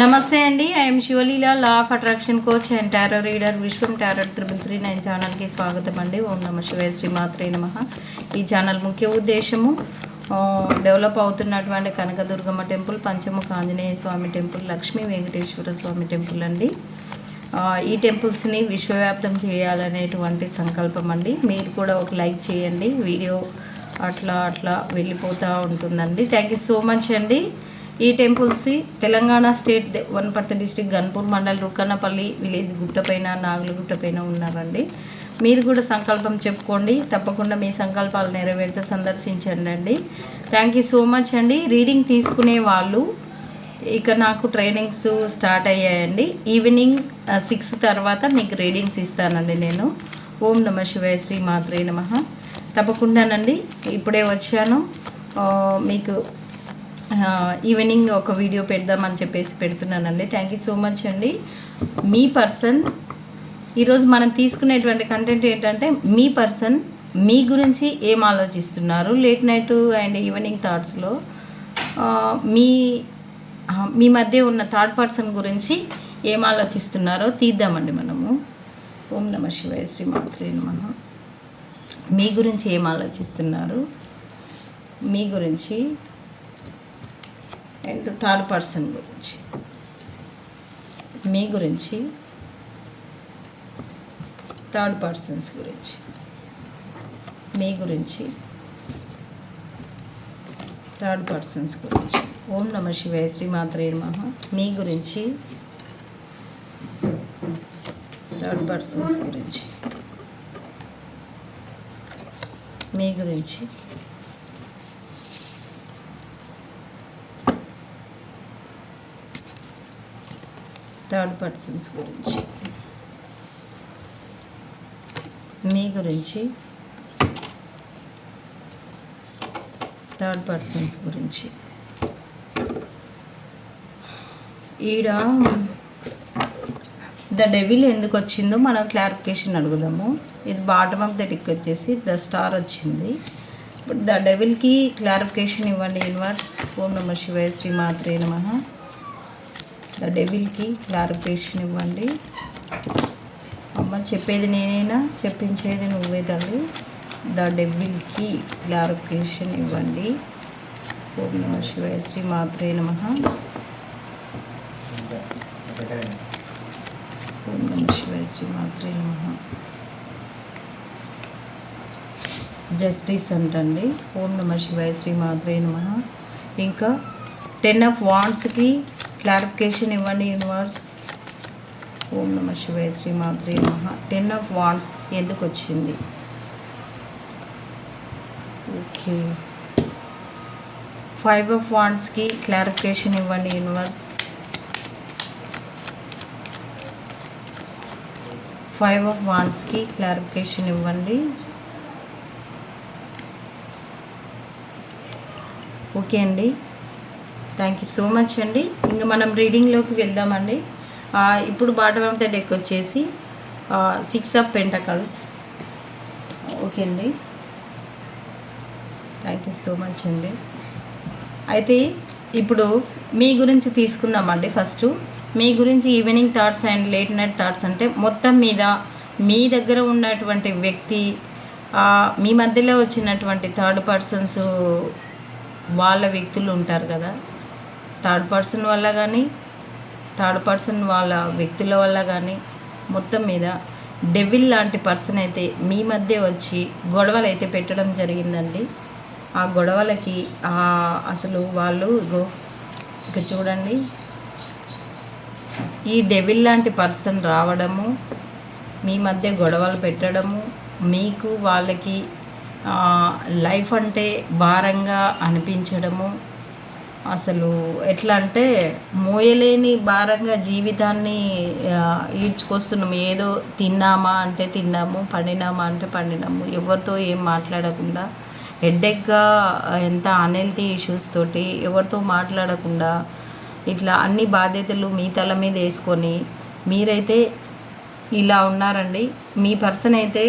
నమస్తే అండి. I'm Sivaleela law of attraction coach and tarot reader Vishwam tarot triple three nine ఛానల్కి స్వాగతం అండి. ఓం నమ శివాయ శ్రీమాత్రే నమ. ఈ ఛానల్ ముఖ్య ఉద్దేశము డెవలప్ అవుతున్నటువంటి Kanakadurgamma temple Panchamukha Anjaneya Swamy temple Lakshmi Venkateswara Swamy temple అండి. ఈ టెంపుల్స్ని విశ్వవ్యాప్తం చేయాలనేటువంటి సంకల్పం అండి. మీరు కూడా ఒక లైక్ చేయండి. వీడియో అట్లా అట్లా వెళ్ళిపోతూ ఉంటుందండి. థ్యాంక్ యూ సో మచ్ అండి. ఈ temples Telangana state the- Wanaparthy district Ganpur mandal Rukkannapalli village గుట్టపైన నాగులగుట్టపైన ఉన్నారండి. మీరు కూడా సంకల్పం చెప్పుకోండి. తప్పకుండా మీ సంకల్పాలు నెరవేరితే సందర్శించండి అండి థ్యాంక్ యూ సో మచ్ అండి. రీడింగ్ తీసుకునే వాళ్ళు ఇక నాకు ట్రైనింగ్స్ స్టార్ట్ అయ్యాయండి. ఈవినింగ్ సిక్స్ తర్వాత మీకు రీడింగ్స్ ఇస్తానండి నేను. ఓం నమ శివాయ శ్రీ మాత్రే నమ. తప్పకుండానండి. ఇప్పుడే వచ్చాను. మీకు ఈవినింగ్ ఒక వీడియో పెడదామని చెప్పేసి పెడుతున్నానండి. థ్యాంక్ యూ సో మచ్ అండి. మీ పర్సన్ ఈరోజు మనం తీసుకునేటువంటి కంటెంట్ ఏంటంటే మీ పర్సన్ మీ గురించి ఏం ఆలోచిస్తున్నారు? లేట్ నైట్ అండ్ ఈవినింగ్ థాట్స్లో మీ మీ మధ్య ఉన్న థర్డ్ పర్సన్ గురించి ఏం ఆలోచిస్తున్నారో తీద్దామండి మనము. ఓం నమ శివాయ శ్రీ మాత్రే మనం మీ గురించి ఏం ఆలోచిస్తున్నారు? మీ గురించి అండ్ థర్డ్ పర్సన్ గురించి. మీ గురించి థర్డ్ పర్సన్స్ గురించి. మీ గురించి థర్డ్ పర్సన్స్ గురించి. ఓం నమ శివాయ శ్రీమాత్రే నమ. మీ గురించి థర్డ్ పర్సన్స్ గురించి. మీ గురించి థర్డ్ పర్సన్స్ గురించి. మీ గురించి. థర్డ్ పర్సన్స్ గురించి. ఈడ ద డెవిల్ ఎందుకు వచ్చిందో మనం క్లారిఫికేషన్ అడుగుదాము. ఇది బాటమ్ ఆఫ్ ద టిక్ వచ్చేసి ద స్టార్ వచ్చింది. ఇప్పుడు ద డెవిల్కి క్లారిఫికేషన్ ఇవ్వండి యూనివర్స్. ఓం నమ శివాయ శ్రీ మాత్రే నమ. ద డెవిల్కి క్లారిఫికేషన్ ఇవ్వండి. అమ్మ చెప్పేది నేనైనా? చెప్పించేది నువ్వే తల్లి. ద డెవిల్కి క్లారిఫికేషన్ ఇవ్వండి. ఓం నమ శివాయ శ్రీ మాత్రే నమ. ఓం నమ శివాయ శ్రీ మాత్రే నమ. జస్టిస్ అంటండి. ఓం నమ శివాయ శ్రీ మాత్రే నమ. ఇంకా టెన్ ఆఫ్ వాండ్స్కి క్లారిఫికేషన్ ఇవ్వండి యూనివర్స్ ఓం నమ శివాయ శ్రీ మాత్రే మహా టెన్ ఆఫ్ వాన్స్ ఎందుకు వచ్చింది? ఓకే ఫైవ్ ఆఫ్ వాన్స్కి క్లారిఫికేషన్ ఇవ్వండి యూనివర్స్ ఫైవ్ ఆఫ్ వాన్స్కి క్లారిఫికేషన్ ఇవ్వండి. ఓకే అండి. థ్యాంక్ యూ సో మచ్ అండి. ఇంకా మనం రీడింగ్లోకి వెళ్దామండి. ఇప్పుడు బాటమ్ ఆఫ్ ద డెక్ వచ్చేసి సిక్స్ ఆఫ్ పెంటకల్స్ ఓకే అండి. థ్యాంక్ యూ సో మచ్ అండి. అయితే ఇప్పుడు మీ గురించి తీసుకుందామండి ఫస్ట్ మీ గురించి evening thoughts and late night thoughts అంటే మొత్తం మీద మీ దగ్గర ఉన్నటువంటి వ్యక్తి మీ మధ్యలో వచ్చినటువంటి థర్డ్ పర్సన్స్ వాళ్ళ వ్యక్తులు ఉంటారు కదా. థర్డ్ పర్సన్ వల్ల కానీ థర్డ్ పర్సన్ వాళ్ళ వ్యక్తుల వల్ల కానీ మొత్తం మీద డెవిల్ లాంటి పర్సన్ అయితే మీ మధ్య వచ్చి గొడవలు అయితే పెట్టడం జరిగిందండి. ఆ గొడవలకి అసలు వాళ్ళు ఇగో ఇక చూడండి. ఈ డెవిల్ లాంటి పర్సన్ రావడము మీ మధ్య గొడవలు పెట్టడము మీకు వాళ్ళకి లైఫ్ అంటే భారంగా అనిపించడము అసలు ఎట్లా అంటే మోయలేని భారంగా జీవితాన్ని ఈడ్చుకొస్తున్నాము ఈడ్చుకొస్తున్నాం. ఏదో తిన్నామా అంటే తిన్నాము పండినామా అంటే పండినాము. ఎవరితో ఏం మాట్లాడకుండా హెడ్డెక్గా ఎంత అన్హెల్తీ ఇష్యూస్ తోటి ఎవరితో మాట్లాడకుండా ఇట్లా అన్ని బాధ్యతలు మీ తల మీద వేసుకొని మీరైతే ఇలా ఉన్నారండి. మీ పర్సన్ అయితే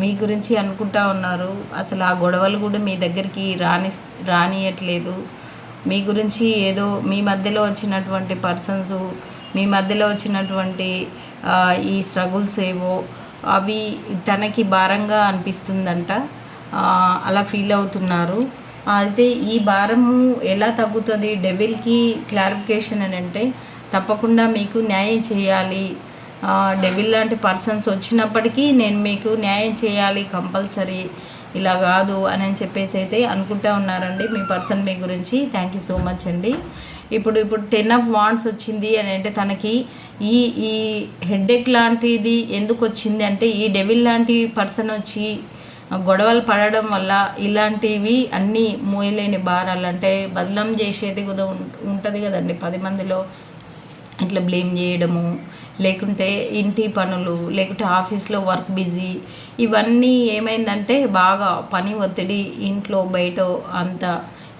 మీ గురించి అనుకుంటా ఉన్నారు. అసలు ఆ గొడవలు కూడా మీ దగ్గరికి రాని రానియట్లేదు. మీ గురించి ఏదో మీ మధ్యలో వచ్చినటువంటి పర్సన్స్ మీ మధ్యలో వచ్చినటువంటి ఈ స్ట్రగుల్స్ ఏవో అవి తనకి భారంగా అనిపిస్తుందంట. అలా ఫీల్ అవుతున్నారు. అయితే ఈ భారము ఎలా తగ్గుతుంది? డెవిల్కి క్లారిఫికేషన్ అని అంటే తప్పకుండా మీకు న్యాయం చేయాలి. డెవిల్ లాంటి పర్సన్స్ వచ్చినప్పటికీ నేను మీకు న్యాయం చేయాలి కంపల్సరీ ఇలా కాదు అని అని చెప్పేసి అయితే అనుకుంటా ఉన్నారండి మీ పర్సన్ మీ గురించి. థ్యాంక్ యూ సో మచ్ అండి. ఇప్పుడు ఇప్పుడు టెన్ ఆఫ్ వాండ్స్ వచ్చింది అని అంటే తనకి ఈ ఈ హెడ్ఏక్ లాంటిది ఎందుకు వచ్చింది అంటే ఈ డెవిల్ లాంటి పర్సన్ వచ్చి గొడవలు పడడం వల్ల ఇలాంటివి అన్నీ మోయలేని భారాలు అంటే బదలం చేసేది కూడా ఉంటుంది కదండి పది మందిలో. ఇట్లా బ్లేమ్ చేయడము లేకుంటే ఇంటి పనులు లేకుంటే ఆఫీస్లో వర్క్ బిజీ ఇవన్నీ ఏమైందంటే బాగా పని ఒత్తిడి ఇంట్లో బయట అంత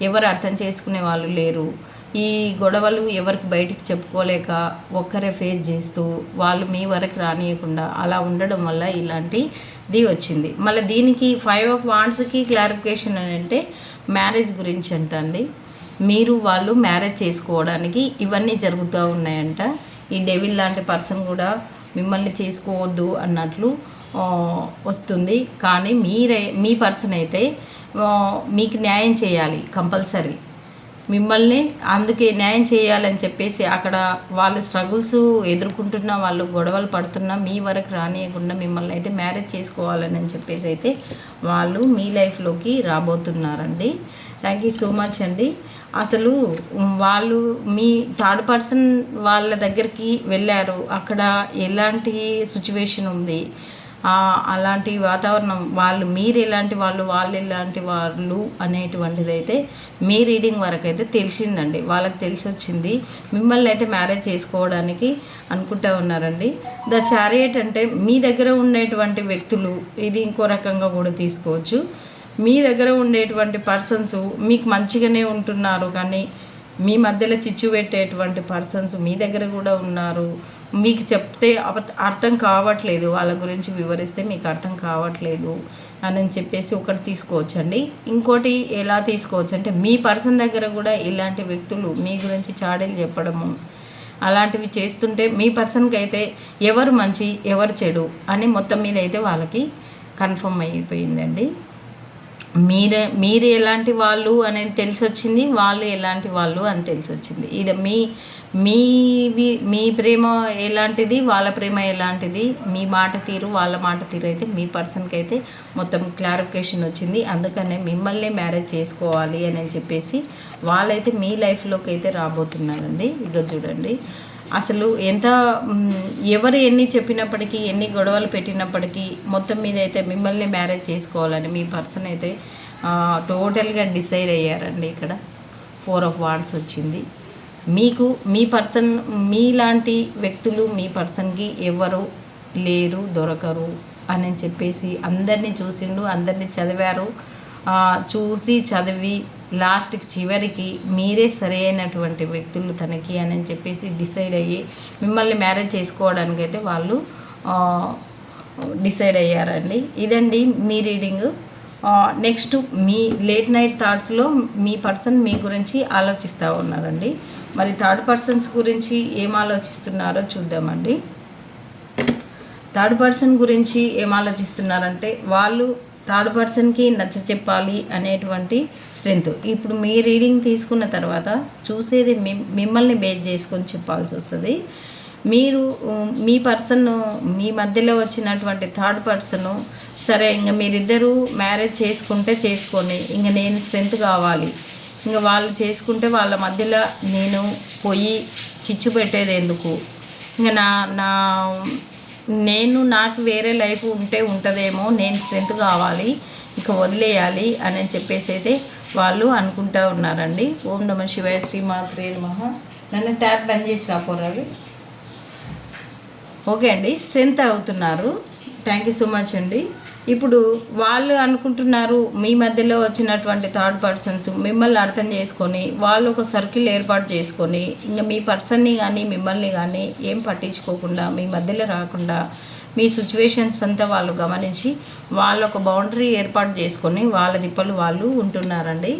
ఎవరు అర్థం చేసుకునే వాళ్ళు లేరు. ఈ గొడవలు ఎవరికి బయటికి చెప్పుకోలేక ఒక్కరే ఫేస్ చేస్తూ వాళ్ళు మీ వరకు రానియకుండా అలా ఉండడం వల్ల ఇలాంటిది వచ్చింది. మళ్ళీ దీనికి ఫైవ్ ఆఫ్ వాండ్స్కి క్లారిఫికేషన్ అని అంటే మ్యారేజ్ గురించి అంటండి. మీరు వాళ్ళు మ్యారేజ్ చేసుకోవడానికి ఇవన్నీ జరుగుతూ ఉన్నాయంట. ఈ డెవిల్ లాంటి పర్సన్ కూడా మిమ్మల్ని చేసుకోవద్దు అన్నట్లు వస్తుంది. కానీ మీరే మీ పర్సన్ అయితే మీకు న్యాయం చేయాలి కంపల్సరీ. మిమ్మల్ని అందుకే న్యాయం చేయాలని చెప్పేసి అక్కడ వాళ్ళు స్ట్రగుల్స్ ఎదుర్కొంటున్న వాళ్ళు గొడవలు పడుతున్నా మీ వరకు రానియకుండా మిమ్మల్ని అయితే మ్యారేజ్ చేసుకోవాలని అని చెప్పేసి అయితే వాళ్ళు మీ లైఫ్లోకి రాబోతున్నారండి. థ్యాంక్ యూ సో మచ్ అండి. అసలు వాళ్ళు మీ థర్డ్ పర్సన్ వాళ్ళ దగ్గరికి వెళ్ళారు. అక్కడ ఎలాంటి సిచ్యువేషన్ ఉంది? అలాంటి వాతావరణం వాళ్ళు మీరు ఎలాంటి వాళ్ళు వాళ్ళు ఎలాంటి వాళ్ళు అనేటువంటిది అయితే మీ రీడింగ్ వరకు అయితే తెలిసిందండి. వాళ్ళకి తెలిసి వచ్చింది మిమ్మల్ని అయితే మ్యారేజ్ చేసుకోవడానికి అనుకుంటా ఉన్నారండి. ద చారియట్ అంటే మీ దగ్గర ఉండేటువంటి వ్యక్తులు ఇది ఇంకో రకంగా కూడా తీసుకోవచ్చు. మీ దగ్గర ఉండేటువంటి పర్సన్స్ మీకు మంచిగానే ఉంటున్నారు కానీ మీ మధ్యలో చిచ్చు పెట్టేటువంటి పర్సన్స్ మీ దగ్గర కూడా ఉన్నారు. మీకు చెప్తే అర్థం కావట్లేదు వాళ్ళ గురించి వివరిస్తే మీకు అర్థం కావట్లేదు అని చెప్పేసి ఒకటి తీసుకోవచ్చండి. ఇంకోటి ఎలా తీసుకోవచ్చు అంటే మీ పర్సన్ దగ్గర కూడా ఇలాంటి వ్యక్తులు మీ గురించి చాడీలు చెప్పడము అలాంటివి చేస్తుంటే మీ పర్సన్కి అయితే ఎవరు మంచి ఎవరు చెడు అని మొత్తం మీద అయితే వాళ్ళకి కన్ఫర్మ్ అయిపోయిందండి. మీరే మీరు ఎలాంటి వాళ్ళు అనేది తెలిసి వచ్చింది వాళ్ళు ఎలాంటి వాళ్ళు అని తెలిసి వచ్చింది ఈడ మీ మీ మీ ప్రేమ ఎలాంటిది వాళ్ళ ప్రేమ ఎలాంటిది మీ మాట తీరు వాళ్ళ మాట తీరు అయితే మీ పర్సన్కి అయితే మొత్తం క్లారిఫికేషన్ వచ్చింది. అందుకనే మిమ్మల్ని మ్యారేజ్ చేసుకోవాలి అని చెప్పేసి వాళ్ళైతే మీ లైఫ్లోకి అయితే రాబోతున్నారండి. ఇక చూడండి. అసలు ఎంత ఎవరు ఎన్ని చెప్పినప్పటికీ ఎన్ని గొడవలు పెట్టినప్పటికీ మొత్తం మీద అయితే మిమ్మల్ని మ్యారేజ్ చేసుకోవాలని మీ పర్సన్ అయితే టోటల్గా డిసైడ్ అయ్యారండి ఇక్కడ. ఫోర్ ఆఫ్ వార్డ్స్ వచ్చింది. మీకు మీ పర్సన్ మీలాంటి వ్యక్తులు మీ పర్సన్కి ఎవరు లేరు దొరకరు అని చెప్పేసి అందరినీ చూసిండు అందరినీ చదివారు చూసి చదివి లాస్ట్కి చివరికి మీరే సరైనటువంటి వ్యక్తులు తనకి అని చెప్పేసి డిసైడ్ అయ్యి మిమ్మల్ని మ్యారేజ్ చేసుకోవడానికి అయితే వాళ్ళు డిసైడ్ అయ్యారండి. ఇదండి మీ రీడింగ్. నెక్స్ట్ మీ లేట్ నైట్ థాట్స్లో మీ పర్సన్ మీ గురించి ఆలోచిస్తూ ఉన్నారండి. మరి థర్డ్ పర్సన్స్ గురించి ఏం ఆలోచిస్తున్నారో చూద్దామండి. థర్డ్ పర్సన్ గురించి ఏం ఆలోచిస్తున్నారంటే వాళ్ళు థర్డ్ పర్సన్కి నచ్చ చెప్పాలి అనేటువంటి స్ట్రెంత్ ఇప్పుడు మీ రీడింగ్ తీసుకున్న తర్వాత చూసేది మిమ్- మిమ్మల్ని బేస్ చేసుకొని చెప్పాల్సి వస్తుంది. మీరు మీ పర్సన్ మీ మధ్యలో వచ్చినటువంటి థర్డ్ పర్సన్ సరే ఇంకా మీరిద్దరూ మ్యారేజ్ చేసుకుంటే చేసుకొని ఇంకా నేను స్ట్రెంత్ కావాలి. ఇంకా వాళ్ళు చేసుకుంటే వాళ్ళ మధ్యలో నేను పోయి చిచ్చు పెట్టేది ఎందుకు? ఇంకా నా నా నేను నాకు వేరే లైఫ్ ఉంటే ఉంటుందేమో నేను స్ట్రెంత్ కావాలి ఇక వదిలేయాలి అని చెప్పేసి అయితే వాళ్ళు అనుకుంటా ఉన్నారండి. ఓం నమ శివాయ శ్రీమాత్రే నమ. నన్ను ట్యాప్ బంద్ చేసి రాపోరావి ఓకే అండి స్ట్రెంత్ అవుతున్నారు. థ్యాంక్ యూ సో మచ్ అండి. ఇప్పుడు వాళ్ళు అనుకుంటున్నారు మీ మధ్యలో వచ్చినటువంటి థర్డ్ పర్సన్స్ మిమ్మల్ని అర్థం చేసుకొని వాళ్ళు ఒక సర్కిల్ ఏర్పాటు చేసుకొని ఇంకా మీ పర్సన్ని కానీ మిమ్మల్ని కానీ ఏం పట్టించుకోకుండా మీ మధ్యలో రాకుండా మీ సిచ్యువేషన్స్ అంతా వాళ్ళు గమనించి వాళ్ళు ఒక బౌండరీ ఏర్పాటు చేసుకొని వాళ్ళ దిప్పలు వాళ్ళు ఉంటున్నారండి.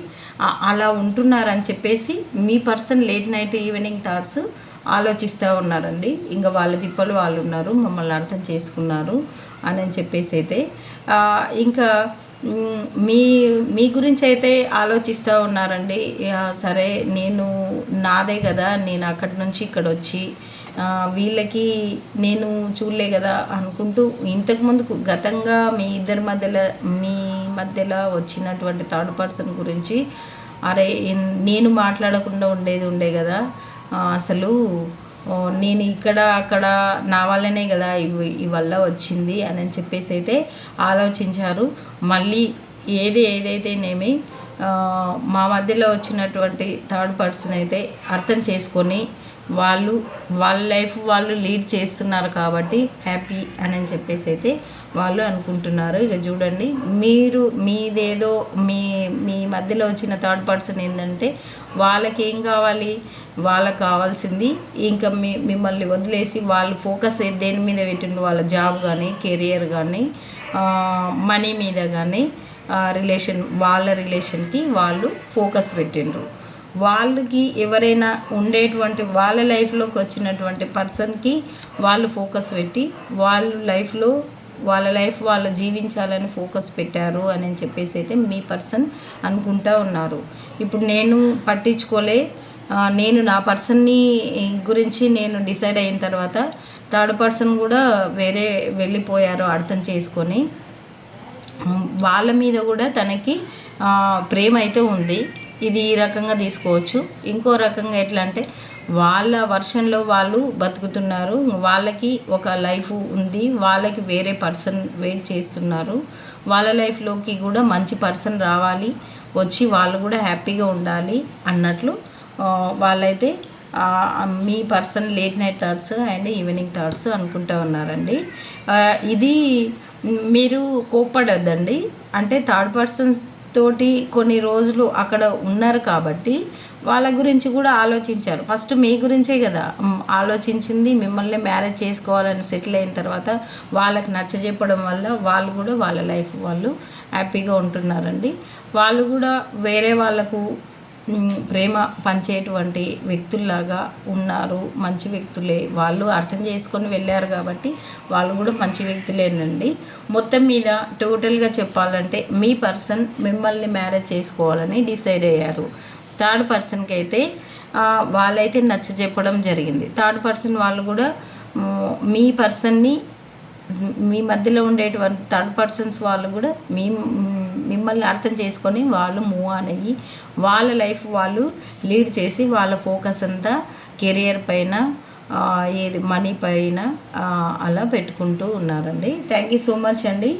అలా ఉంటున్నారని చెప్పేసి మీ person late night evening thoughts ఆలోచిస్తూ ఉన్నారండి. ఇంకా వాళ్ళ తిప్పలు వాళ్ళు ఉన్నారు మమ్మల్ని అర్థం చేసుకున్నారు అని అని చెప్పేసి అయితే ఇంకా మీ మీ గురించి అయితే ఆలోచిస్తూ ఉన్నారండి. సరే నేను నాదే కదా నేను అక్కడి నుంచి ఇక్కడ వచ్చి వీళ్ళకి నేను చూడలే కదా అనుకుంటూ ఇంతకుముందు గతంగా మీ ఇద్దరి మధ్యలో మీ మధ్యలో వచ్చినటువంటి థర్డ్ పర్సన్ గురించి అరే నేను మాట్లాడకుండా ఉండేది ఉండే కదా అసలు నేను ఇక్కడ అక్కడ నా వల్లనే కదా ఇవి వల్ల వచ్చింది అని చెప్పేసి అయితే ఆలోచించారు. మళ్ళీ ఏది ఏదైతేనేమి మా మధ్యలో వచ్చినటువంటి థర్డ్ పర్సన్ అయితే అర్థం చేసుకొని వాళ్ళు వాళ్ళ లైఫ్ వాళ్ళు లీడ్ చేస్తున్నారు కాబట్టి హ్యాపీ అని చెప్పేసి అయితే వాళ్ళు అనుకుంటున్నారు. ఇక చూడండి మీరు మీదేదో మీ మీ మధ్యలో వచ్చిన థర్డ్ పర్సన్ ఏంటంటే వాళ్ళకి ఏం కావాలి? వాళ్ళకి కావాల్సింది ఇంకా మీ మిమ్మల్ని వదిలేసి వాళ్ళు ఫోకస్ దేని మీద పెట్టిండ్రు? వాళ్ళ జాబ్ కానీ కెరియర్ కానీ మనీ మీద కానీ రిలేషన్ వాళ్ళ రిలేషన్కి వాళ్ళు ఫోకస్ పెట్టిండ్రు. వాళ్ళకి ఎవరైనా ఉండేటువంటి వాళ్ళ లైఫ్లోకి వచ్చినటువంటి పర్సన్కి వాళ్ళు ఫోకస్ పెట్టి వాళ్ళ లైఫ్లో వాళ్ళ లైఫ్ వాళ్ళు జీవించాలని ఫోకస్ పెట్టారు అని చెప్పేసి అయితే మీ పర్సన్ అనుకుంటా ఉన్నారు. ఇప్పుడు నేను పట్టించుకోలే నేను నా పర్సన్ని గురించి నేను డిసైడ్ అయిన తర్వాత థర్డ్ పర్సన్ కూడా వేరే వెళ్ళిపోయారు అర్థం చేసుకొని. వాళ్ళ మీద కూడా తనకి ప్రేమ అయితే ఉంది. ఇది ఈ రకంగా తీసుకోవచ్చు. ఇంకో రకంగా ఎట్లా అంటే వాళ్ళ వర్షన్లో వాళ్ళు బతుకుతున్నారు. వాళ్ళకి ఒక లైఫ్ ఉంది. వాళ్ళకి వేరే పర్సన్ వెయిట్ చేస్తున్నారు. వాళ్ళ లైఫ్లోకి కూడా మంచి పర్సన్ రావాలి. వచ్చి వాళ్ళు కూడా హ్యాపీగా ఉండాలి అన్నట్లు వాళ్ళైతే మీ person late night thoughts and evening thoughts అనుకుంటూ ఉన్నారండి. ఇది మీరు కోప్పడద్దండి. అంటే థర్డ్ పర్సన్స్ తోటి కొన్ని రోజులు అక్కడ ఉన్నారు కాబట్టి వాళ్ళ గురించి కూడా ఆలోచించారు. ఫస్ట్ మీ గురించే కదా. ఆలోచించింది మిమ్మల్ని మ్యారేజ్ చేసుకోవాలని సెటిల్ అయిన తర్వాత వాళ్ళకి నచ్చజెప్పడం వల్ల వాళ్ళు కూడా వాళ్ళ లైఫ్ వాళ్ళు హ్యాపీగా ఉంటున్నారండి. వాళ్ళు కూడా వేరే వాళ్ళకు ప్రేమ పంచేటువంటి వ్యక్తుల్లాగా ఉన్నారు మంచి వ్యక్తులే. వాళ్ళు అర్థం చేసుకొని వెళ్ళారు కాబట్టి వాళ్ళు కూడా మంచి వ్యక్తులేనండి. మొత్తం మీద టోటల్గా చెప్పాలంటే మీ పర్సన్ మిమ్మల్ని మ్యారేజ్ చేసుకోవాలని డిసైడ్ అయ్యారు. థర్డ్ పర్సన్కి అయితే వాళ్ళైతే నచ్చ చెప్పడం జరిగింది. థర్డ్ పర్సన్ వాళ్ళు కూడా మీ పర్సన్ని మీ మధ్యలో ఉండేటువంటి థర్డ్ పర్సన్స్ వాళ్ళు కూడా మీ మిమ్మల్ని అర్థం చేసుకొని వాళ్ళు మూవ్ ఆన్ అయ్యి వాళ్ళ లైఫ్ వాళ్ళు లీడ్ చేసి వాళ్ళ ఫోకస్ అంతా కెరియర్ పైన ఏది మనీ పైన అలా పెట్టుకుంటూ ఉన్నారండి. థ్యాంక్ యూ సో మచ్ అండి.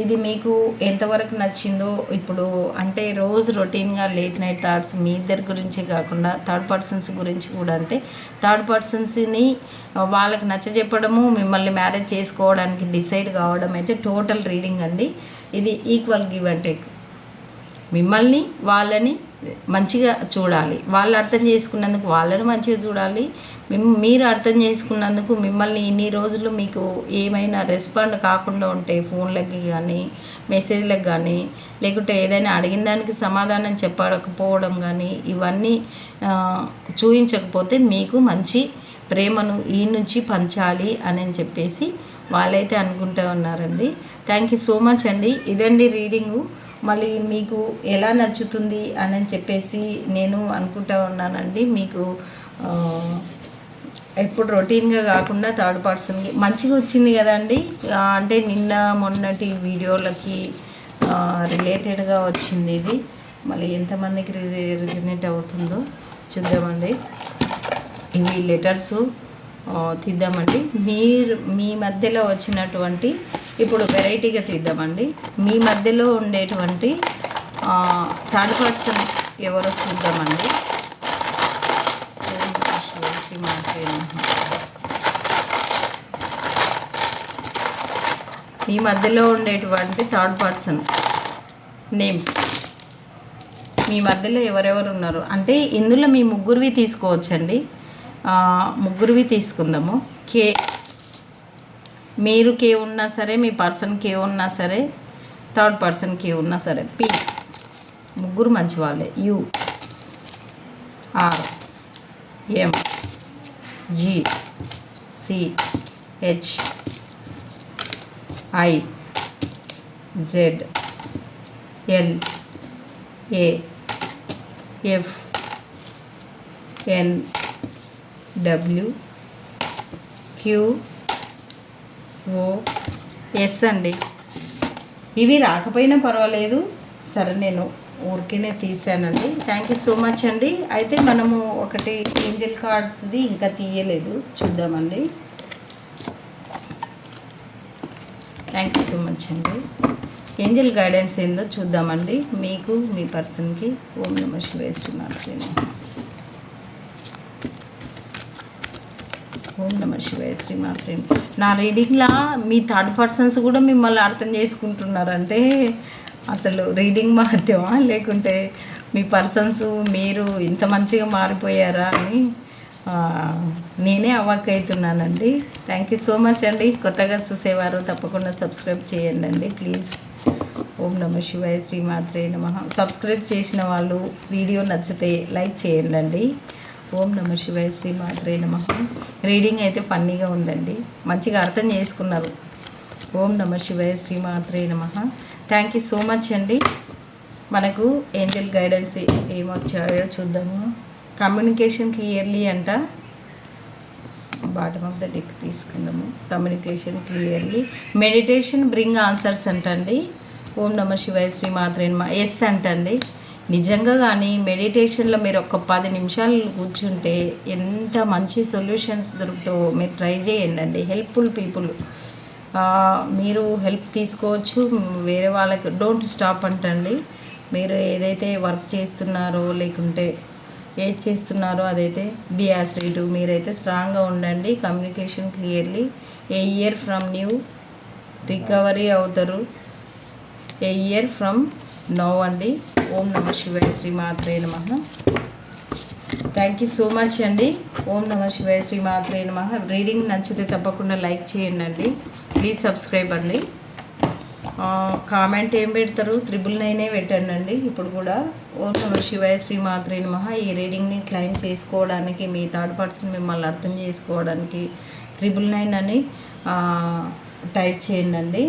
ఇది మీకు ఎంతవరకు నచ్చిందో ఇప్పుడు అంటే రోజు రొటీన్గా లేట్ నైట్ థాట్స్ మీ ఇద్దరి గురించే కాకుండా థర్డ్ పర్సన్స్ గురించి కూడా అంటే థర్డ్ పర్సన్స్ని వాళ్ళకి నచ్చజెప్పడము మిమ్మల్ని మ్యారేజ్ చేసుకోవడానికి డిసైడ్ కావడం అయితే టోటల్ రీడింగ్ అండి. ఇది ఈక్వల్ గివ్ అండ్ టేక్ మిమ్మల్ని వాళ్ళని మంచిగా చూడాలి. వాళ్ళు అర్థం చేసుకున్నందుకు వాళ్ళని మంచిగా చూడాలి. మీరు అర్థం చేసుకున్నందుకు మిమ్మల్ని ఇన్ని రోజులు మీకు ఏమైనా రెస్పాండ్ కాకుండా ఉంటే ఫోన్లకి కానీ మెసేజ్లకు కానీ లేకుంటే ఏదైనా అడిగిన దానికి సమాధానం చెప్పకపోవడం కానీ ఇవన్నీ చూపించకపోతే మీకు మంచి ప్రేమను ఈ నుంచి పంచాలి అని చెప్పేసి వాళ్ళైతే అనుకుంటూ ఉన్నారండి. థ్యాంక్ యూ సో మచ్ అండి. ఇదండి రీడింగు. మళ్ళీ మీకు ఎలా నచ్చుతుంది అని చెప్పేసి నేను అనుకుంటా ఉన్నానండి. మీకు ఎప్పుడు రొటీన్గా కాకుండా థర్డ్ పర్సన్కి మంచిగా వచ్చింది కదండి. అంటే నిన్న మొన్నటి వీడియోలకి రిలేటెడ్గా వచ్చింది ఇది. మళ్ళీ ఎంతమందికి రిజి రిజనేట్ అవుతుందో చూద్దామండి. ఇవి లెటర్స్ తీద్దామండి. మీరు మీ మధ్యలో వచ్చినటువంటి ఇప్పుడు వెరైటీగా తీద్దామండి. మీ మధ్యలో ఉండేటువంటి థర్డ్ పర్సన్ ఎవరో చూద్దామండి. మీ మధ్యలో ఉండేటువంటి థర్డ్ పర్సన్ నేమ్స్. మీ మధ్యలో ఎవరెవరు ఉన్నారు? అంటే ఇందులో మీ ముగ్గురివి తీసుకోవచ్చండి. ముగ్గురివి తీసుకుందాము. కే మీరు కే ఉన్నా సరే మీ పర్సన్ కే ఉన్నా సరే థర్డ్ పర్సన్ కే ఉన్నా సరే పి. ముగ్గురు మంచి వాళ్ళే U. R. M. G. C. H. I. Z. L. A. F. N. W. Q. O. S అండి. ఇవి రాకపోయినా పర్వాలేదు. సరే నేను ఊరికేనే తీసానండి. థ్యాంక్ యూ సో మచ్ అండి. అయితే మనము ఒకటి ఏంజల్ కార్డ్స్ది ఇంకా తీయలేదు. చూద్దామండి. థ్యాంక్ యూ సో మచ్ అండి. ఏంజల్ గైడెన్స్ ఏందో చూద్దామండి. మీకు మీ పర్సన్కి ఓం నమ శివాయ శ్రీమాత్రే నమః. ఓం నమ శివాయ శ్రీమాత్రే. నా రీడింగ్లా మీ థర్డ్ పర్సన్స్ కూడా మిమ్మల్ని అర్థం చేసుకుంటున్నారంటే అసలు రీడింగ్ మహత్యమా లేకుంటే మీ పర్సన్స్ మీరు ఇంత మంచిగా మారిపోయారా అని నేనే అవాక్ అవుతున్నానండి థ్యాంక్ యూ సో మచ్ అండి. కొత్తగా చూసేవారు తప్పకుండా సబ్స్క్రైబ్ చేయండి అండి ప్లీజ్ ఓం నమ శివాయ శ్రీమాత్రే నమ. సబ్స్క్రైబ్ చేసిన వాళ్ళు వీడియో నచ్చితే లైక్ చేయండి అండి ఓం నమ శివాయ శ్రీమాత్రే నమ. రీడింగ్ అయితే ఫన్నీగా ఉందండి. మంచిగా అర్థం చేసుకున్నారు. ఓం నమ శివాయ శ్రీమాత్రే నమ. థ్యాంక్ యూ సో మచ్ అండి. మనకు ఏంజల్ గైడెన్స్ ఏమొచ్చాయో చూద్దాము. కమ్యూనికేషన్ క్లియర్లీ అంట. బాటమ్ ఆఫ్ ద డెక్ తీసుకుందాము. Communication clearly meditation bring answers అంటండి. ఓం నమ శివాయ శ్రీ మాత్రే నమ. ఎస్ అంటండి. నిజంగా కానీ మెడిటేషన్లో మీరు ఒక పది నిమిషాలు కూర్చుంటే ఎంత మంచి సొల్యూషన్స్ దొరుకుతావో మీరు ట్రై చేయండి అండి. Helpful people. మీరు హెల్ప్ తీసుకోవచ్చు వేరే వాళ్ళకి డోంట్ స్టాప్ అంటండి. మీరు ఏదైతే వర్క్ చేస్తున్నారో లేకుంటే ఏది చేస్తున్నారో అదైతే బి టు మీరైతే స్ట్రాంగ్గా ఉండండి communication clearly. A year from new recovery అవుతారు. ఏ ఇయర్ ఫ్రమ్ నో అండి ఓం నమ శివాయ శ్రీ మాత్రే నమ. థ్యాంక్ యూ సో మచ్ అండి. ఓం నమ శివాయ శ్రీ మాత్రే నమ. రీడింగ్ నచ్చితే తప్పకుండా లైక్ చేయండి అండి ప్లీజ్ సబ్స్క్రైబ్ అండి కామెంట్ ఏం పెడతారు? త్రిబుల్ నైనే పెట్టండి అండి ఇప్పుడు కూడా ఓం నమ శివాయ శ్రీ మాత్రే నమ. ఈ రీడింగ్ని క్లైమ్ చేసుకోవడానికి మీ థర్డ్ పర్సన్ మిమ్మల్ని అర్థం చేసుకోవడానికి త్రిబుల్ నైన్ అని టైప్ చేయండి అండి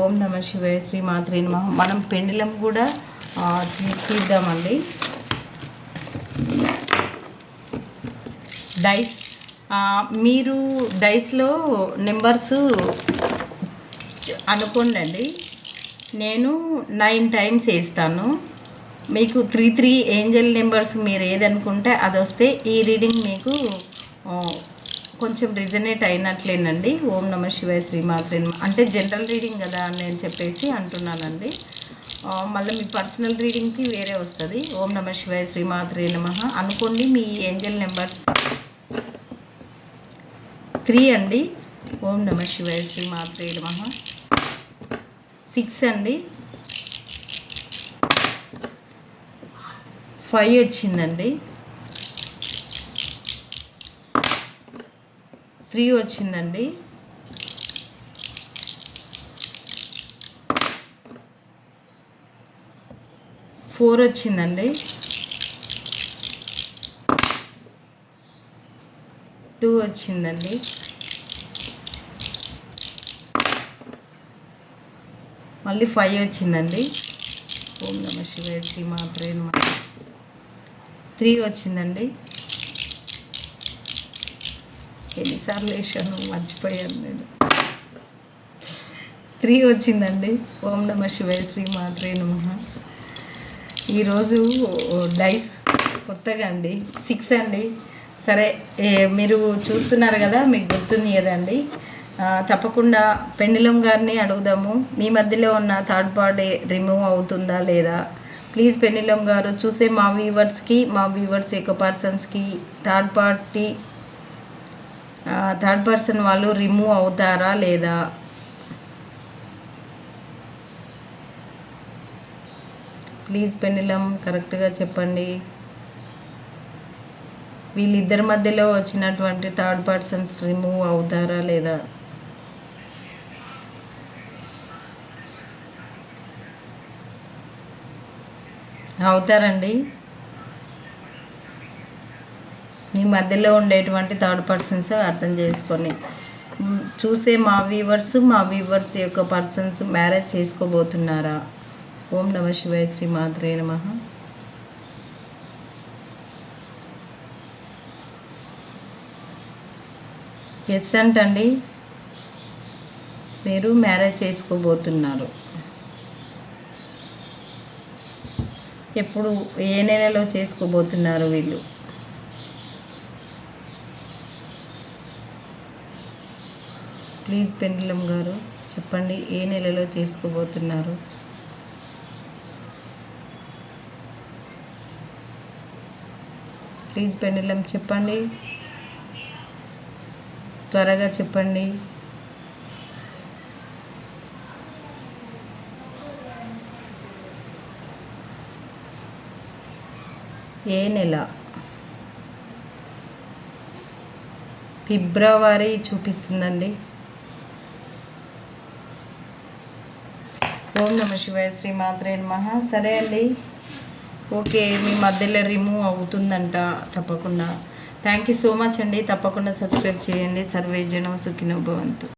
ఓం నమ శివాయ శ్రీ మాత్రే నమ. మనం పెండిలం కూడా తీద్దామండి. డైస్ మీరు డైస్లో నెంబర్స్ అనుకోండి నేను నైన్ టైమ్స్ వేస్తాను. మీకు త్రీ త్రీ ఏంజల్ నెంబర్స్ మీరు ఏదనుకుంటే అది వస్తే ఈ రీడింగ్ మీకు కొంచెం రిజనేట్ అయినట్లేనండి. ఓం నమ శివాయ శ్రీమాత్రి అంటే జనరల్ రీడింగ్ కదా అని నేను చెప్పేసి అంటున్నానండి. మళ్ళీ మీ పర్సనల్ రీడింగ్కి వేరే వస్తుంది. ఓం నమ శివాయ శ్రీమాత్రి నమ అనుకోండి మీ ఏంజల్ నెంబర్స్ త్రీ అండి. ఓం నమ శివాయ శ్రీమాత్రి నమ సిక్స్ అండి. ఫైవ్ వచ్చిందండి. త్రీ వచ్చిందండి. ఫోర్ వచ్చిందండి. టూ వచ్చిందండి. మళ్ళీ ఫైవ్ వచ్చిందండి. ఓం నమ శివాయ శ్రీ మా నమ. త్రీ వచ్చిందండి. ఎన్నిసార్లు వేసాను మర్చిపోయాను నేను. త్రీ వచ్చిందండి. ఓం నమ శివాయ శ్రీ మాత్రే నమ. ఈరోజు డైస్ కొత్తగా అండి. సిక్స్ అండి. సరే మీరు చూస్తున్నారు కదా మీకు గుర్తుంది కదండి. తప్పకుండా పెండిలం గారిని అడుగుదాము. మీ మధ్యలో ఉన్న థర్డ్ పార్టీ రిమూవ్ అవుతుందా లేదా? ప్లీజ్ పెండిలం గారు చూసే మా వ్యూవర్స్కి మా వ్యూవర్స్ యొక్క పర్సన్స్కి థర్డ్ పార్టీ థర్డ్ పర్సన్ వాళ్ళు రిమూవ్ అవుతారా లేదా? ప్లీజ్ పెండిలం కరెక్ట్గా చెప్పండి. వీళ్ళిద్దరి మధ్యలో వచ్చినటువంటి థర్డ్ పర్సన్స్ రిమూవ్ అవుతారా లేదా? అవుతారండి. మీ మధ్యలో ఉండేటువంటి థర్డ్ పర్సన్స్ అర్థం చేసుకొని. చూసే మా వీవర్స్ మా వీవర్స్ యొక్క పర్సన్స్ మ్యారేజ్ చేసుకోబోతున్నారా? ఓం నమ శివాయ శ్రీ మాత్రే నమ. ఎస్ అంటండి. మీరు మ్యారేజ్ చేసుకోబోతున్నారు. ఎప్పుడు ఏ నెలలో చేసుకోబోతున్నారు వీళ్ళు? ప్లీజ్ పెండిలం గారు చెప్పండి ఏ నెలలో చేసుకోబోతున్నారు? ప్లీజ్ పెండిలం చెప్పండి. త్వరగా చెప్పండి. ఏ నెల? ఫిబ్రవరి చూపిస్తుందండి. ఓం నమ శివాయ శ్రీ మాత్రే నమః. సరే అండి. ఓకే మీ మధ్యలో రిమూవ్ అవుతుందంట తప్పకుండా. థ్యాంక్ యూ సో మచ్ అండి. తప్పకుండా సబ్స్క్రైబ్ చేయండి. సర్వే జనం సుఖినో భవంతు.